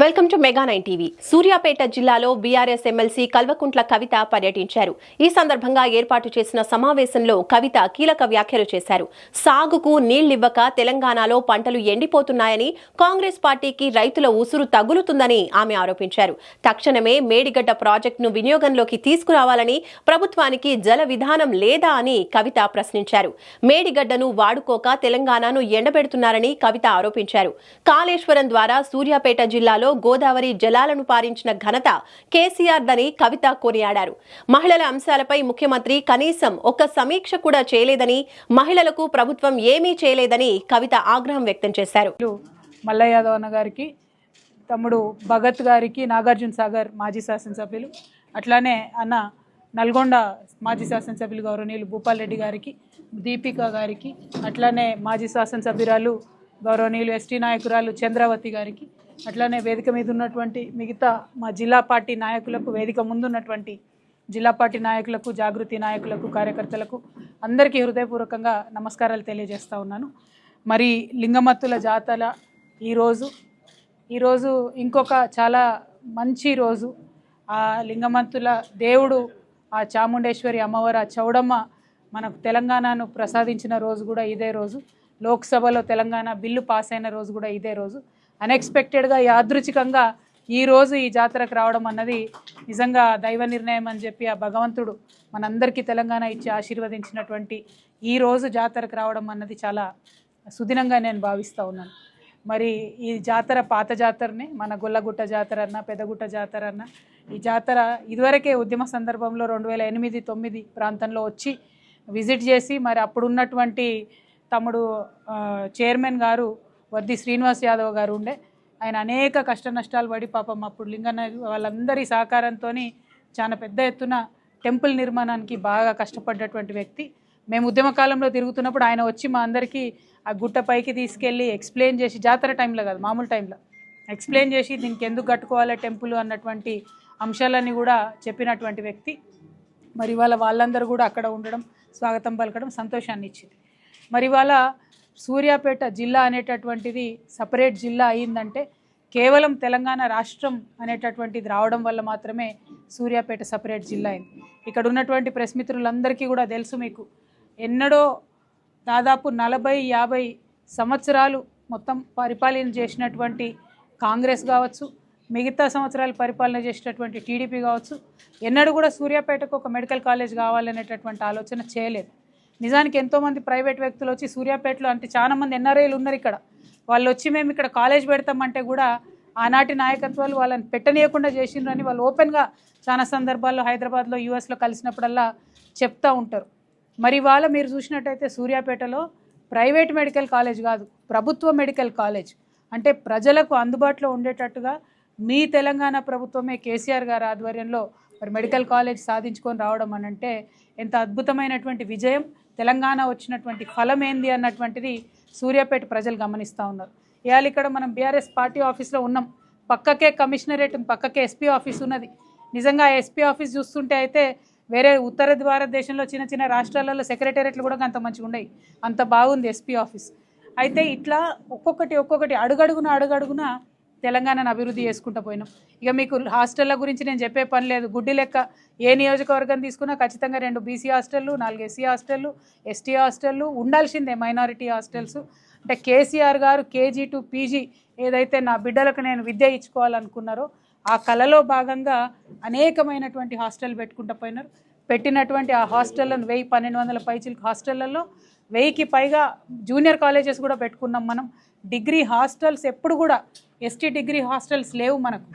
Welcome to mega nine TV. Suryapet జిల్లాలో BRS MLC Kalvakuntla Kavitha పర్యటించారు. ఈ సందర్భంగా ఏర్పాటు చేసిన సమావేశంలో కవిత కీలక వ్యాఖ్యలు చేశారు. సాగుకు నీళ్ళివ్వక తెలంగాణలో పంటలు ఎండిపోతున్నాయని కాంగ్రెస్ పార్టీకి రైతుల ఉసురు తగులుతుందని ఆమె ఆరోపించారు. తక్షణమే మేడిగడ్డ ప్రాజెక్టును వినియోగంలోకి తీసుకురావాలని ప్రభుత్వానికి జల విధానం లేదా అని కవిత ప్రశ్నించారు. మేడిగడ్డను వాడుకోక తెలంగాణను ఎండబెడుతున్నారని కవిత ఆరోపించారు. కాళేశ్వరం ద్వారా సూర్యాపేట జిల్లాలో గోదావరి జలాలను పారించిన ఘనత కేసీఆర్ దని కవిత కొనియాడారు. మహిళల అంశాలపై ముఖ్యమంత్రి కనీసం ఒక్క సమీక్ష కూడా చేయలేదని మహిళలకు ప్రభుత్వం ఏమీ చేయలేదని కవిత ఆగ్రహం వ్యక్తం చేశారు. సభ్యులు మల్ల యాదవ్ అన్న గారికి తమ్ముడు భగత్ గారికి నాగార్జున సాగర్ మాజీ శాసనసభ్యులు అట్లానే అన్న నల్గొండ మాజీ శాసనసభ్యులు గౌరవనీయులు భూపాల్ రెడ్డి గారికి దీపిక గారికి అట్లానే మాజీ శాసనసభ్యురాలు గౌరవనీయులు ఎస్టీ నాయకురాలు చంద్రావతి గారికి అట్లానే వేదిక మీద ఉన్నటువంటి మిగతా మా జిల్లా పార్టీ నాయకులకు వేదిక ముందున్నటువంటి జిల్లా పార్టీ నాయకులకు జాగృతి నాయకులకు కార్యకర్తలకు అందరికీ హృదయపూర్వకంగా నమస్కారాలు తెలియజేస్తూ ఉన్నాను. మరి లింగమత్తుల జాతర ఈరోజు ఈరోజు ఇంకొక చాలా మంచి రోజు. ఆ లింగమత్తుల దేవుడు ఆ చాముండేశ్వరి అమ్మవారు ఆ చౌడమ్మ మనకు తెలంగాణను ప్రసాదించిన రోజు కూడా ఇదే రోజు. లోక్సభలో తెలంగాణ బిల్లు పాస్ అయిన రోజు కూడా ఇదే రోజు. అన్ఎక్స్పెక్టెడ్గా యాదృచ్ఛికంగా ఈరోజు ఈ జాతరకు రావడం అన్నది నిజంగా దైవ నిర్ణయం అని చెప్పి ఆ భగవంతుడు మనందరికీ తెలంగాణ ఇచ్చి ఆశీర్వదించినటువంటి ఈ రోజు జాతరకు రావడం అన్నది చాలా సుదినంగా నేను భావిస్తూ ఉన్నాను. మరి ఈ జాతర పాత జాతరని మన గొల్లగుట్ట జాతర అన్న పెదగుట్ట జాతర అన్న ఈ జాతర ఇదివరకే ఉద్యమ సందర్భంలో రెండు వేల ఎనిమిది తొమ్మిది ప్రాంతంలో వచ్చి విజిట్ చేసి మరి అప్పుడున్నటువంటి తమ్ముడు చైర్మన్ గారు వర్ది శ్రీనివాస్ యాదవ్ గారు ఉండే. ఆయన అనేక కష్ట నష్టాలు పడి పాపం అప్పుడు లింగన్న వాళ్ళందరి సహకారంతో చాలా పెద్ద ఎత్తున టెంపుల్ నిర్మాణానికి బాగా కష్టపడ్డటువంటి వ్యక్తి. మేము ఉద్యమకాలంలో తిరుగుతున్నప్పుడు ఆయన వచ్చి మా అందరికీ ఆ గుట్ట పైకి తీసుకెళ్ళి ఎక్స్ప్లెయిన్ చేసి జాతర టైంలో కాదు మామూలు టైంలో ఎక్స్ప్లెయిన్ చేసి దీనికి ఎందుకు కట్టుకోవాలి టెంపుల్ అన్నటువంటి అంశాలన్నీ కూడా చెప్పినటువంటి వ్యక్తి. మరి ఇవాళ వాళ్ళందరూ కూడా అక్కడ ఉండడం స్వాగతం పలకడం సంతోషాన్ని ఇచ్చింది మరి ఇవాళ సూర్యాపేట జిల్లా అనేటటువంటిది సపరేట్ జిల్లా అయిందంటే కేవలం తెలంగాణ రాష్ట్రం అనేటటువంటిది రావడం వల్ల మాత్రమే సూర్యాపేట సపరేట్ జిల్లా అయింది. ఇక్కడ ఉన్నటువంటి ప్రెస్ మిత్రులందరికీ కూడా తెలుసు మీకు. ఎన్నడో దాదాపు నలభై యాభై సంవత్సరాలు మొత్తం పరిపాలన చేసినటువంటి కాంగ్రెస్ కావచ్చు మిగతా సంవత్సరాలు పరిపాలన చేసినటువంటి టీడీపీ కావచ్చు ఎన్నడూ కూడా సూర్యాపేటకు ఒక మెడికల్ కాలేజ్ కావాలనేటటువంటి ఆలోచన చేయలేదు. నిజానికి ఎంతోమంది ప్రైవేట్ వ్యక్తులు వచ్చి సూర్యాపేటలో అంటే చాలామంది ఎన్ఆర్ఐలు ఉన్నారు ఇక్కడ. వాళ్ళు వచ్చి మేము ఇక్కడ కాలేజ్ పెడతామంటే కూడా ఆనాటి నాయకత్వాలు వాళ్ళని పెట్టనీయకుండా చేసిండ్రు అని వాళ్ళు ఓపెన్గా చాలా సందర్భాల్లో హైదరాబాద్లో యూఎస్లో కలిసినప్పుడల్లా చెప్తా ఉంటారు. మరి ఇవాళ మీరు చూసినట్టయితే సూర్యాపేటలో ప్రైవేట్ మెడికల్ కాలేజ్ కాదు ప్రభుత్వ మెడికల్ కాలేజ్. అంటే ప్రజలకు అందుబాటులో ఉండేటట్టుగా మీ తెలంగాణ ప్రభుత్వమే కేసీఆర్ గారి ఆధ్వర్యంలో మరి మెడికల్ కాలేజ్ సాధించుకొని రావడం అని అంటే ఎంత అద్భుతమైనటువంటి విజయం. తెలంగాణ వచ్చినటువంటి ఫలం ఏంది అన్నటువంటిది సూర్యాపేట ప్రజలు గమనిస్తూ ఉన్నారు. ఇవాళ ఇక్కడ మనం బీఆర్ఎస్ పార్టీ ఆఫీస్లో ఉన్నాం. పక్కకే కమిషనరేట్ పక్కకే ఎస్పీ ఆఫీస్ ఉన్నది. నిజంగా ఎస్పీ ఆఫీస్ చూస్తుంటే అయితే వేరే ఉత్తర భారతదేశంలో చిన్న చిన్న రాష్ట్రాలలో సెక్రటేరియట్లు కూడా అంత మంచిగా ఉన్నాయి అంత బాగుంది ఎస్పీ ఆఫీస్. అయితే ఇట్లా ఒక్కొక్కటి ఒక్కొక్కటి అడుగడుగున అడుగడుగున తెలంగాణను అభివృద్ధి చేసుకుంటూ పోయినాం. ఇక మీకు హాస్టళ్ళ గురించి నేను చెప్పే పని లేదు. గుడ్డి లెక్క ఏ నియోజకవర్గం తీసుకున్నా ఖచ్చితంగా రెండు బీసీ హాస్టళ్ళు నాలుగు ఎస్సీ హాస్టళ్ళు ఎస్టీ హాస్టళ్ళు ఉండాల్సిందే మైనారిటీ హాస్టల్స్. అంటే కేసీఆర్ గారు కేజీ టు పీజీ ఏదైతే నా బిడ్డలకు నేను విద్య ఇచ్చుకోవాలనుకున్నారో ఆ కళలో భాగంగా అనేకమైనటువంటి హాస్టల్ పెట్టుకుంటూ పోయినారు. పెట్టినటువంటి ఆ హాస్టళ్ళను వెయ్యి పన్నెండు వందల పైచిలకు హాస్టళ్ళలో వెయ్యికి పైగా జూనియర్ కాలేజెస్ కూడా పెట్టుకున్నాం మనం. డిగ్రీ హాస్టల్స్ ఎప్పుడు కూడా ఎస్టీ డిగ్రీ హాస్టల్స్ లేవు మనకు.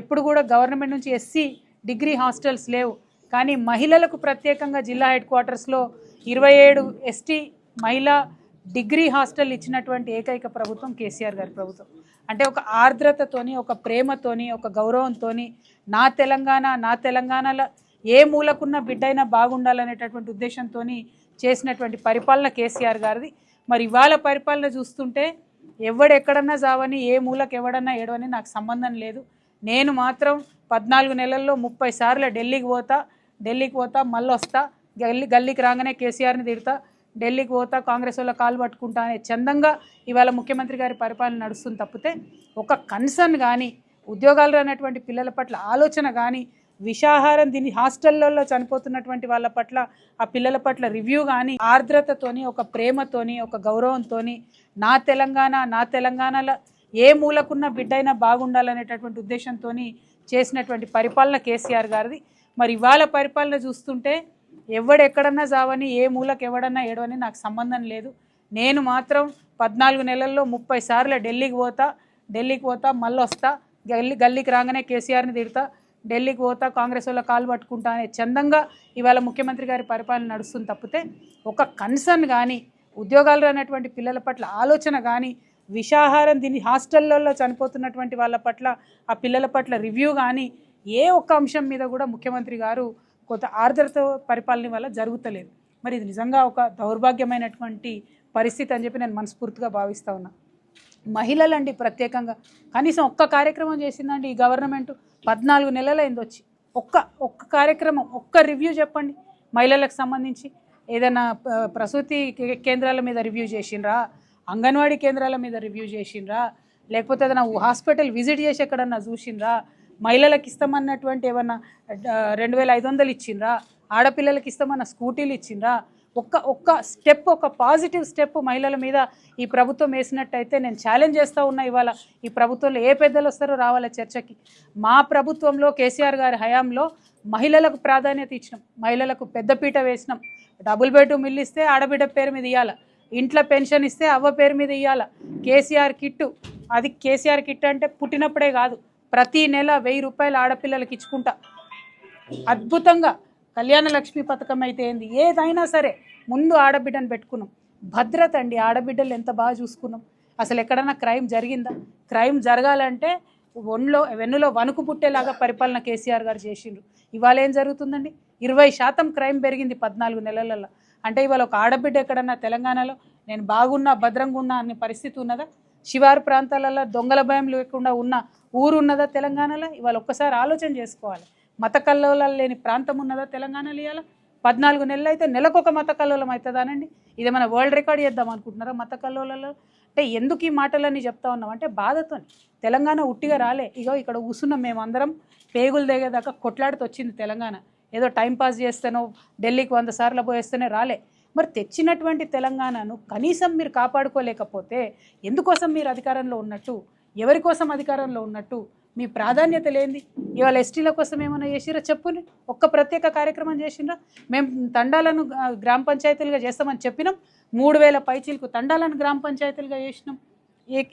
ఎప్పుడు కూడా గవర్నమెంట్ నుంచి ఎస్సీ డిగ్రీ హాస్టల్స్ లేవు. కానీ మహిళలకు ప్రత్యేకంగా జిల్లా హెడ్ క్వార్టర్స్లో ఇరవై ఏడు ఎస్టీ మహిళా డిగ్రీ హాస్టల్ ఇచ్చినటువంటి ఏకైక ప్రభుత్వం కేసీఆర్ గారి ప్రభుత్వం. అంటే ఒక ఆర్ద్రతతోని ఒక ప్రేమతోని ఒక గౌరవంతోని నా తెలంగాణ నా తెలంగాణలో ఏ మూలకున్న బిడ్డైనా బాగుండాలనేటటువంటి ఉద్దేశంతో చేసినటువంటి పరిపాలన కేసీఆర్ గారిది. మరి ఇవాళ పరిపాలన చూస్తుంటే ఎవడెక్కడన్నా చావని ఏ మూలకు ఎవడన్నా ఏడవని నాకు సంబంధం లేదు. నేను మాత్రం పద్నాలుగు నెలల్లో ముప్పై సార్లు ఢిల్లీకి పోతా ఢిల్లీకి పోతా మళ్ళీ వస్తా గల్లీ గల్లీకి రాగానే కేసీఆర్ని తిడతా ఢిల్లీకి పోతా కాంగ్రెస్ వాళ్ళ కాలు పట్టుకుంటా అనే చందంగా ఇవాళ ముఖ్యమంత్రి గారి పరిపాలన నడుస్తుంది తప్పితే ఒక కన్సర్న్ కానీ ఉద్యోగాలు రానటువంటి పిల్లల పట్ల ఆలోచన కానీ విషాహారం దీని హాస్టల్లో చనిపోతున్నటువంటి వాళ్ళ పట్ల ఆ పిల్లల పట్ల రివ్యూ కానీ ఆర్ద్రతతోని ఒక ప్రేమతోని ఒక గౌరవంతోని నా తెలంగాణ నా తెలంగాణలో ఏ మూలకున్న బిడ్డైనా బాగుండాలనేటటువంటి ఉద్దేశంతో చేసినటువంటి పరిపాలన కేసీఆర్ గారిది. మరి ఇవాళ పరిపాలన చూస్తుంటే ఎవడెక్కడన్నా చావని ఏ మూలకు ఎవడన్నా ఏడవని నాకు సంబంధం లేదు. నేను మాత్రం పద్నాలుగు నెలల్లో ముప్పై సార్లు ఢిల్లీకి పోతా ఢిల్లీకి పోతా మళ్ళీ వస్తా గల్లీ గల్లీకి రాగానే కేసీఆర్ని తిడతా ఢిల్లీకి పోతా కాంగ్రెస్ వాళ్ళ కాలు పట్టుకుంటా అనే చందంగా ఇవాళ ముఖ్యమంత్రి గారి పరిపాలన నడుస్తుంది తప్పితే ఒక కన్సర్న్ కానీ ఉద్యోగాలు రానటువంటి పిల్లల పట్ల ఆలోచన కానీ విషాహారం దీని హాస్టళ్ళలో చనిపోతున్నటువంటి వాళ్ళ పట్ల ఆ పిల్లల పట్ల రివ్యూ కానీ ఏ ఒక్క అంశం మీద కూడా ముఖ్యమంత్రి గారు కొంత ఆర్ద్రత పరిపాలన వల్ల జరుగుతలేదు. మరి ఇది నిజంగా ఒక దౌర్భాగ్యమైనటువంటి పరిస్థితి అని చెప్పి నేను మనస్ఫూర్తిగా భావిస్తూ ఉన్నా. మహిళలండి ప్రత్యేకంగా. కనీసం ఒక్క కార్యక్రమం చేసిందండి ఈ గవర్నమెంట్. పద్నాలుగు నెలలైంది వచ్చి. ఒక్క ఒక్క కార్యక్రమం ఒక్క రివ్యూ చెప్పండి. మహిళలకు సంబంధించి ఏదైనా ప్రసూతి కేంద్రాల మీద రివ్యూ చేసిండ్రా? అంగన్వాడీ కేంద్రాల మీద రివ్యూ చేసిండ్రా? లేకపోతే ఏదైనా హాస్పిటల్ విజిట్ చేసి ఎక్కడన్నా చూసిండ్రా? మహిళలకు ఇస్తామన్నటువంటి ఏమన్నా రెండు వేల ఐదు వందలు ఇచ్చిండ్రా? ఆడపిల్లలకి ఇస్తామన్న స్కూటీలు ఇచ్చిండ్రా? ఒక్క ఒక్క స్టెప్ ఒక పాజిటివ్ స్టెప్ మహిళల మీద ఈ ప్రభుత్వం వేసినట్టయితే నేను ఛాలెంజ్ చేస్తూ ఉన్నా ఇవాళ. ఈ ప్రభుత్వంలో ఏ పెద్దలు వస్తారో రావాల చర్చకి. మా ప్రభుత్వంలో కేసీఆర్ గారి హయాంలో మహిళలకు ప్రాధాన్యత ఇచ్చినాం. మహిళలకు పెద్దపీట వేసినాం. డబుల్ బెడ్రూమ్ ఇల్లు ఇస్తే ఆడబిడ్డ పేరు మీద ఇవ్వాల ఇంట్లో పెన్షన్ ఇస్తే అవ్వ పేరు మీద ఇవ్వాల కేసీఆర్ కిట్టు అది కేసీఆర్ కిట్ అంటే పుట్టినప్పుడే కాదు. ప్రతి నెల వెయ్యి రూపాయలు ఆడపిల్లలకి ఇచ్చుకుంటా. అద్భుతంగా కళ్యాణ లక్ష్మి పథకం అయితే ఏంది? ఏదైనా సరే ముందు ఆడబిడ్డను పెట్టుకున్నాం. భద్రత అండి. ఆడబిడ్డలు ఎంత బాగా చూసుకున్నాం. అసలు ఎక్కడన్నా క్రైమ్ జరిగిందా? క్రైమ్ జరగాలంటే ఒంట్లో వెన్నులో వణుకు పుట్టేలాగా పరిపాలన కేసీఆర్ గారు చేసిండ్రు. ఇవాళ ఏం జరుగుతుందండి? ఇరవై శాతం క్రైమ్ పెరిగింది పద్నాలుగు నెలలలో అంటే ఇవాళ ఒక ఆడబిడ్డ ఎక్కడన్నా తెలంగాణలో నేను బాగున్నా భద్రంగా ఉన్నా అనే పరిస్థితి ఉన్నదా? శివారు ప్రాంతాలలో దొంగల భయం లేకుండా ఉన్న ఊరు ఉన్నదా తెలంగాణలో? ఇవాళ ఒక్కసారి ఆలోచన చేసుకోవాలి. మత కల్లోలాలు లేని ప్రాంతం ఉన్నదా తెలంగాణలో ఇవాళ పద్నాలుగు నెలలు అయితే నెలకొక మత కల్లోలం అవుతుందానండి ఇది మన వరల్డ్ రికార్డ్ చేద్దాం అనుకుంటున్నారా మత కల్లోలలో? అంటే ఎందుకు ఈ మాటలన్నీ చెప్తా ఉన్నాం? అంటే బాధతో. తెలంగాణ ఉట్టిగా రాలే. ఇగో ఇక్కడ కూర్చున్నాం మేమందరం. పేగులు దిగేదాకా కొట్లాడుతూ వచ్చింది తెలంగాణ. ఏదో టైంపాస్ చేస్తేనో ఢిల్లీకి వంద సార్లు పోయేస్తేనే రాలే. మరి తెచ్చినటువంటి తెలంగాణను కనీసం మీరు కాపాడుకోలేకపోతే ఎందుకోసం మీరు అధికారంలో ఉన్నట్టు? ఎవరి కోసం అధికారంలో ఉన్నట్టు? మీ ప్రాధాన్యత లేనిది. ఇవాళ ఎస్టీల కోసం ఏమైనా చేసిరా చెప్పుని. ఒక్క ప్రత్యేక కార్యక్రమం చేసిండ్రా మేము తండాలను గ్రామ పంచాయతీలుగా చేస్తామని చెప్పినాం. మూడు వేల పైచీలకు తండాలను గ్రామ పంచాయతీలుగా చేసినాం.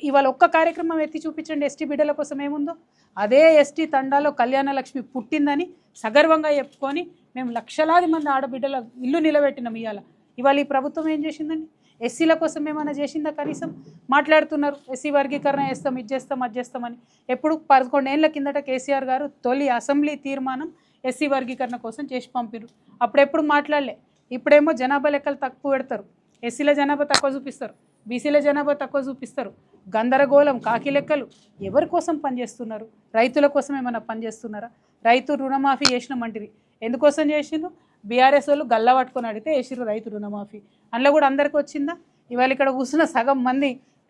ఇవాళ ఒక్క కార్యక్రమం ఎత్తి చూపించండి ఎస్టీ బిడ్డల కోసం ఏముందో. అదే ఎస్టీ తండాలో కళ్యాణ లక్ష్మి పుట్టిందని సగర్వంగా చెప్పుకొని మేము లక్షలాది మంది ఆడబిడ్డల ఇల్లు నిలబెట్టినాం ఇవాళ. ఇవాళ ఈ ప్రభుత్వం ఏం చేసిందండి? ఎస్సీల కోసం ఏమైనా చేసిందా కనీసం? మాట్లాడుతున్నారు. ఎస్సీ వర్గీకరణ చేస్తాం ఇది చేస్తాం అది చేస్తామని ఎప్పుడు పదకొండేళ్ళ కిందట కేసీఆర్ గారు తొలి అసెంబ్లీ తీర్మానం ఎస్సీ వర్గీకరణ కోసం చేసి పంపిరు. అప్పుడెప్పుడు మాట్లాడలే. ఇప్పుడేమో జనాభా లెక్కలు తక్కువ పెడతారు. ఎస్సీల జనాభా తక్కువ చూపిస్తారు. బీసీల జనాభా తక్కువ చూపిస్తారు. గందరగోళం కాకి లెక్కలు. ఎవరి కోసం పనిచేస్తున్నారు రైతుల కోసం ఏమైనా పనిచేస్తున్నారా రైతు రుణమాఫీ చేసినామంటిరి ఎందుకోసం చేసిండ్రు? బీఆర్ఎస్ వాళ్ళు గల్లా పట్టుకొని అడిగితే వేసిర్రు రైతు రుణమాఫీ. అందులో కూడా అందరికీ వచ్చిందా? ఇవాళ ఇక్కడ కూర్చున్న సగం మంది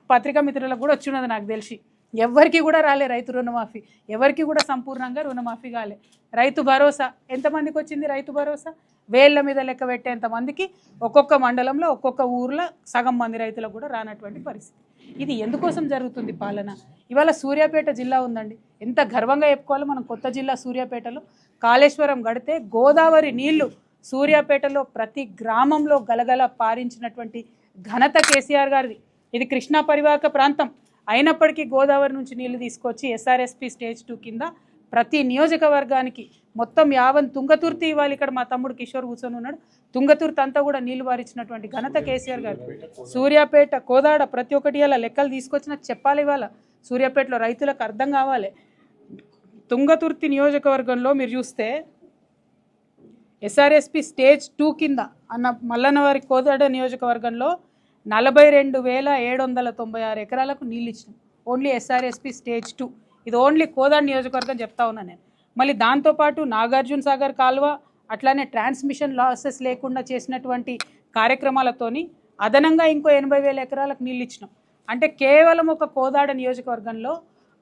పత్రికా మిత్రులకు కూడా వచ్చినది నాకు తెలిసి. ఎవరికి కూడా రాలే రైతు రుణమాఫీ. ఎవరికి కూడా సంపూర్ణంగా రుణమాఫీ కాలే. రైతు భరోసా. ఎంతమందికి వచ్చింది రైతు భరోసా? వేళ్ళ మీద లెక్క పెట్టేంతమందికి ఒక్కొక్క మండలంలో ఒక్కొక్క ఊర్లో సగం మంది రైతులకు కూడా రానటువంటి పరిస్థితి. ఇది ఎందుకోసం జరుగుతుంది పాలన? ఇవాళ సూర్యాపేట జిల్లా ఉందండి. ఎంత గర్వంగా చెప్పుకోవాలో మనం కొత్త జిల్లా సూర్యాపేటలో. కాళేశ్వరం గడితే గోదావరి నీళ్ళు సూర్యాపేటలో ప్రతి గ్రామంలో గలగల పారించినటువంటి ఘనత కేసీఆర్ గారిది. ఇది కృష్ణా పరివాహక ప్రాంతం. అయినప్పటికీ గోదావరి నుంచి నీళ్ళు తీసుకొచ్చి ఎస్ఆర్ఎస్పి స్టేజ్ టూ కింద ప్రతి నియోజకవర్గానికి మొత్తం యావన్ తుంగతుర్తి ఇవ్వాలి ఇక్కడ మా తమ్ముడు కిషోర్ కూర్చొని ఉన్నాడు. తుంగతుర్తి అంతా కూడా నీళ్ళు వారించినటువంటి ఘనత కేసీఆర్ గారు సూర్యాపేట కోదాడ ప్రతి ఒక్కటి ఇలా లెక్కలు తీసుకొచ్చిన చెప్పాలి ఇవాళ. సూర్యాపేటలో రైతులకు అర్థం కావాలి. తుంగతుర్తి నియోజకవర్గంలో మీరు చూస్తే ఎస్ఆర్ఎస్పి స్టేజ్ టూ కింద అన్న మల్లన్నవారి కోదాడ నియోజకవర్గంలో నలభై రెండు వేల ఏడు వందల తొంభై ఆరు ఎకరాలకు నీళ్ళు ఇచ్చినాం. Only SRSP stage two. ఇది ఓన్లీ కోదాడ నియోజకవర్గం చెప్తా ఉన్నా నేను. మళ్ళీ దాంతోపాటు నాగార్జున సాగర్ కాలువ అట్లానే ట్రాన్స్మిషన్ లాసెస్ లేకుండా చేసినటువంటి కార్యక్రమాలతోని అదనంగా ఇంకో ఎనభై వేల ఎకరాలకు నీళ్ళు ఇచ్చినాం. అంటే కేవలం ఒక కోదాడ నియోజకవర్గంలో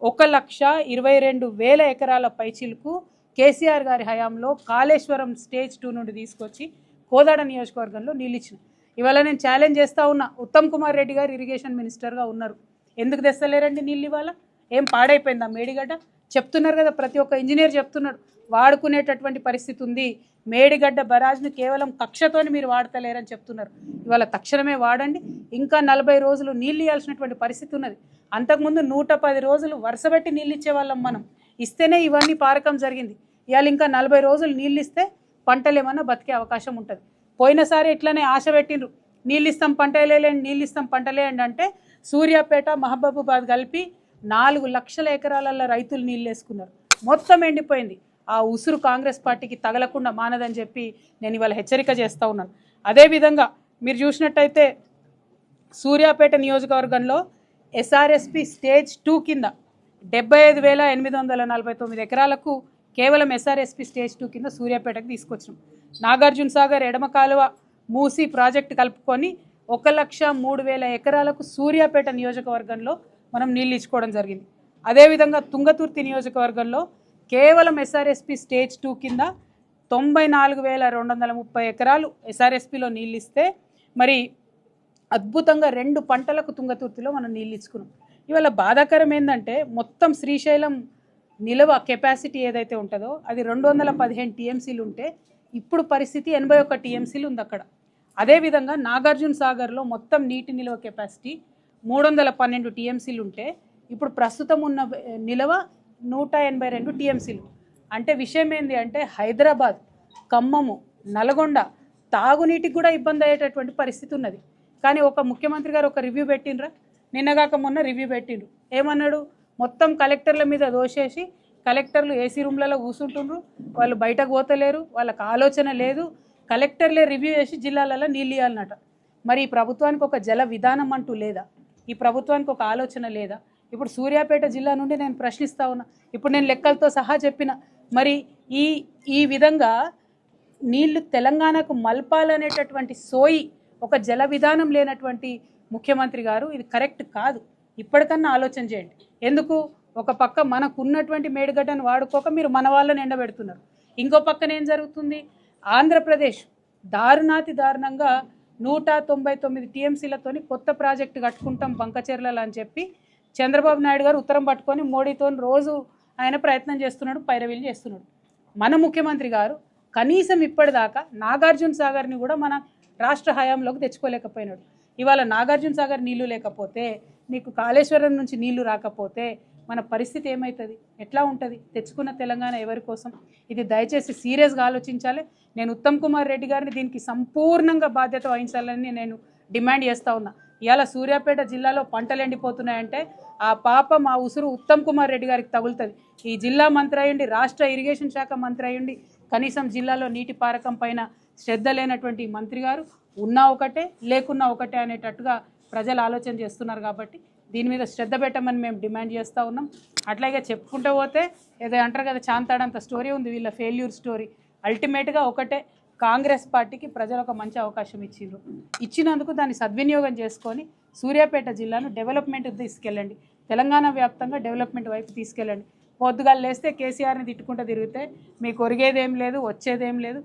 ఒక లక్ష ఇరవై రెండు వేల ఎకరాల పైచిలకు కేసీఆర్ గారి హయాంలో కాళేశ్వరం స్టేజ్ టూ నుండి తీసుకొచ్చి కోదాడ నియోజకవర్గంలో నీళ్ళిచ్చిన ఇవాళ నేను ఛాలెంజ్ చేస్తూ ఉన్నా. ఉత్తమ్ కుమార్ రెడ్డి గారు ఇరిగేషన్ మినిస్టర్గా ఉన్నారు. ఎందుకు తెస్తలేరండి నీళ్ళు ఇవాళ? ఏం పాడైపోయిందా? మేడిగడ్డ? చెప్తున్నారు కదా ప్రతి ఒక్క ఇంజనీర్ చెప్తున్నాడు. వాడుకునేటటువంటి పరిస్థితి ఉంది. మేడిగడ్డ బరాజ్ను కేవలం కక్షతోని మీరు వాడతలేరని చెప్తున్నారు. ఇవాళ తక్షణమే వాడండి. ఇంకా నలభై రోజులు నీళ్ళు ఇవ్వాల్సినటువంటి పరిస్థితి ఉన్నది. అంతకుముందు నూట పది రోజులు వరుసపెట్టి నీళ్ళు ఇచ్చేవాళ్ళం మనం. ఇస్తేనే ఇవన్నీ పారకం జరిగింది. ఇవాళ ఇంకా నలభై రోజులు నీళ్ళు ఇస్తే పంటలు ఏమన్నా బతికే అవకాశం ఉంటుంది. పోయినసారి ఇట్లనే ఆశ పెట్టిండ్రు. నీళ్ళు ఇస్తాం పంటలేండి నీళ్ళు ఇస్తాం పంటలేయండి అంటే సూర్యాపేట మహబూబాబాద్ కలిపి నాలుగు లక్షల ఎకరాలలో రైతులు నీళ్ళు వేసుకున్నారు. మొత్తం ఎండిపోయింది. ఆ ఉసురు కాంగ్రెస్ పార్టీకి తగలకుండా మానదని చెప్పి నేను ఇవాళ హెచ్చరిక చేస్తూ ఉన్నాను. అదేవిధంగా మీరు చూసినట్టయితే సూర్యాపేట నియోజకవర్గంలో ఎస్ఆర్ఎస్పి స్టేజ్ టూ కింద డెబ్బై ఐదు వేల ఎనిమిది వందల నలభై తొమ్మిది ఎకరాలకు కేవలం ఎస్ఆర్ఎస్పి స్టేజ్ టూ కింద సూర్యాపేటకు తీసుకొచ్చినాం. నాగార్జున సాగర్ ఎడమ కాలువ మూసి ప్రాజెక్టు కలుపుకొని ఒక లక్ష మూడు వేల ఎకరాలకు సూర్యాపేట నియోజకవర్గంలో మనం నీళ్ళు ఇచ్చుకోవడం జరిగింది. అదేవిధంగా తుంగతుర్తి నియోజకవర్గంలో కేవలం ఎస్ఆర్ఎస్పి స్టేజ్ టూ కింద తొంభై నాలుగు వేల రెండు వందల ముప్పై ఎకరాలు ఎస్ఆర్ఎస్పిలో నీళ్ళు ఇస్తే మరి అద్భుతంగా రెండు పంటలకు తుంగతుర్తిలో మనం నీళ్ళు ఇచ్చుకున్నాం ఇవాళ బాధాకరం ఏంటంటే మొత్తం శ్రీశైలం నిలవ కెపాసిటీ ఏదైతే ఉంటుందో అది రెండు వందల పదిహేను టీఎంసీలు ఉంటే ఇప్పుడు పరిస్థితి ఎనభై ఒక్క టీఎంసీలు ఉంది అక్కడ. అదేవిధంగా నాగార్జున సాగర్లో మొత్తం నీటి నిల్వ కెపాసిటీ మూడు వందల పన్నెండు టీఎంసీలు ఉంటే ఇప్పుడు ప్రస్తుతం ఉన్న నిలవ నూట ఎనభై రెండు టీఎంసీలు. అంటే విషయం ఏంది అంటే హైదరాబాద్ ఖమ్మము నల్గొండ తాగునీటికి కూడా ఇబ్బంది అయ్యేటటువంటి పరిస్థితి ఉన్నది. కానీ ఒక ముఖ్యమంత్రి గారు ఒక రివ్యూ పెట్టినరా నిన్నగాక మొన్న రివ్యూ పెట్టిండ్రు ఏమన్నాడు? మొత్తం కలెక్టర్ల మీద దోషేసి కలెక్టర్లు ఏసీ రూమ్లలో కూర్చుంటుండ్రు వాళ్ళు బయటకు పోతలేరు. వాళ్ళకి ఆలోచన లేదు. కలెక్టర్లే రివ్యూ చేసి జిల్లాలలో నీళ్ళు ఇవ్వాలన్నట మరి ఈ ప్రభుత్వానికి ఒక జల విధానం అంటూ లేదా? ఈ ప్రభుత్వానికి ఒక ఆలోచన లేదా? ఇప్పుడు సూర్యాపేట జిల్లా నుండి నేను ప్రశ్నిస్తా ఉన్నా. ఇప్పుడు నేను లెక్కలతో సహా చెప్పిన. మరి ఈ ఈ విధంగా నీళ్ళు తెలంగాణకు మల్పాలనేటటువంటి సోయి ఒక జల విధానం లేనటువంటి ముఖ్యమంత్రి గారు ఇది కరెక్ట్ కాదు. ఇప్పటికన్నా ఆలోచన చేయండి. ఎందుకు? ఒక పక్క మనకున్నటువంటి మేడిగడ్డను వాడుకోక మీరు మన వాళ్ళని ఎండబెడుతున్నారు. ఇంకో పక్కన ఏం జరుగుతుంది? ఆంధ్రప్రదేశ్ దారుణాతి దారుణంగా నూట తొంభై తొమ్మిది టీఎంసీలతోని కొత్త ప్రాజెక్టు కట్టుకుంటాం బంకచెర్లలో అని చెప్పి చంద్రబాబు నాయుడు గారు ఉత్తరం పట్టుకొని మోడీతో రోజు ఆయన ప్రయత్నం చేస్తున్నాడు పైరవీలు చేస్తున్నాడు. మన ముఖ్యమంత్రి గారు కనీసం ఇప్పటిదాకా నాగార్జున సాగర్ని కూడా మన రాష్ట్ర హయాంలోకి తెచ్చుకోలేకపోయినాడు. ఇవాళ నాగార్జున సాగర్ నీళ్ళు లేకపోతే నీకు కాళేశ్వరం నుంచి నీళ్ళు రాకపోతే మన పరిస్థితి ఏమవుతుంది ఎట్లా ఉంటుంది? తెచ్చుకున్న తెలంగాణ ఎవరి కోసం? ఇది దయచేసి సీరియస్గా ఆలోచించాలి. నేను ఉత్తమ్ కుమార్ రెడ్డి గారిని దీనికి సంపూర్ణంగా బాధ్యత వహించాలని నేను డిమాండ్ చేస్తూ ఉన్నా. ఇవాళ సూర్యాపేట జిల్లాలో పంటలు ఎండిపోతున్నాయంటే ఆ పాప మా ఉసురు ఉత్తమ్ కుమార్ రెడ్డి గారికి తగులుతుంది. ఈ జిల్లా మంత్రి అయ్యుండి రాష్ట్ర ఇరిగేషన్ శాఖ మంత్రి అయ్యుండి కనీసం జిల్లాలో నీటి పారకం పైన శ్రద్ధ లేనటువంటి మంత్రి గారు ఉన్నా ఒకటే లేకున్నా ఒకటే అనేటట్టుగా ప్రజలు ఆలోచన చేస్తున్నారు కాబట్టి దీని మీద శ్రద్ధ పెట్టమని మేము డిమాండ్ చేస్తూ ఉన్నాం. అట్లాగే చెప్పుకుంటూ పోతే ఏదో అంటారు కదా చాంతాడంత స్టోరీ ఉంది వీళ్ళ ఫెయిల్యూర్ స్టోరీ. అల్టిమేట్గా ఒకటే కాంగ్రెస్ పార్టీకి ప్రజలు ఒక మంచి అవకాశం ఇచ్చిండ్రు ఇచ్చినందుకు దాన్ని సద్వినియోగం చేసుకొని సూర్యాపేట జిల్లాను డెవలప్మెంట్ తీసుకెళ్ళండి. తెలంగాణ వ్యాప్తంగా డెవలప్మెంట్ వైపు తీసుకెళ్ళండి. పొద్దుగాలు లేస్తే కేసీఆర్ని తిట్టుకుంటూ తిరిగితే మీకు ఒరిగేదేం లేదు వచ్చేదేం లేదు.